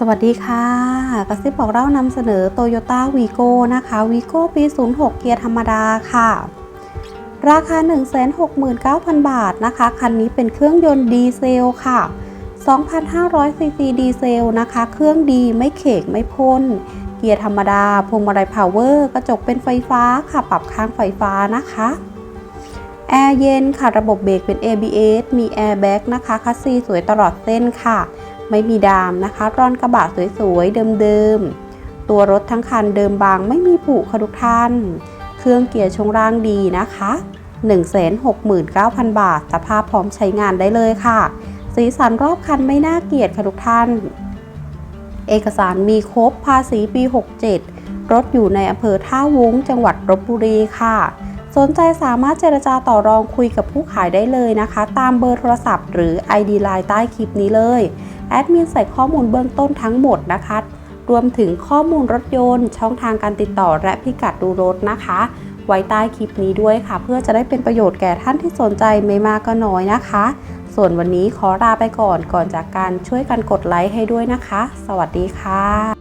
สวัสดีค่ะกระซิบบอกเล่านำเสนอ Toyota Vigo นะคะ Vigo ปี 06 เกียร์ธรรมดาค่ะ ราคา 169,000 บาทนะคะ คันนี้เป็นเครื่องยนต์ดีเซลค่ะ 2,500 ซีซีดีเซลนะคะ เครื่องดีไม่เขกไม่พ่น เกียร์ธรรมดา พวงมาลัยพาวเวอร์ กระจกเป็นไฟฟ้าค่ะ ปรับข้างไฟฟ้านะคะแอร์เย็นค่ะ ระบบเบรกเป็น ABS มีแอร์แบ็กนะคะคัสซีสวยตลอดเส้นค่ะ ไม่มีดามนะคะร่อนกระบะสวยๆ เดิมๆ ตัวรถทั้งคันเดิมบางไม่มีผุค่ะทุกท่าน เครื่องเกียร์ชงล่างดีนะคะ 169,000 บาท สภาพพร้อมใช้งานได้เลยค่ะ สีสันรอบคันไม่น่าเกลียดค่ะทุกท่าน เอกสารมีครบภาษีปี 67 รถอยู่ในอำเภอท่าวุ้งจังหวัดลบบุรีค่ะ สนใจสามารถเจรจาต่อรองคุยกับผู้ขายได้เลยนะคะ ตามเบอร์โทรศัพท์หรือ ID Line ใต้คลิปนี้เลยแอดมินใส่ข้อมูลเบื้องต้นทั้งหมดนะคะ รวมถึงข้อมูลรถยนต์ ช่องทางการติดต่อและพิกัดดูรถนะคะ ไว้ใต้คลิปนี้ด้วยค่ะ เพื่อจะได้เป็นประโยชน์แก่ท่านที่สนใจไม่มากก็น้อยนะคะ ส่วนวันนี้ขอลาไปก่อนก่อนจากการช่วยกันกดไลค์ให้ด้วยนะคะ สวัสดีค่ะ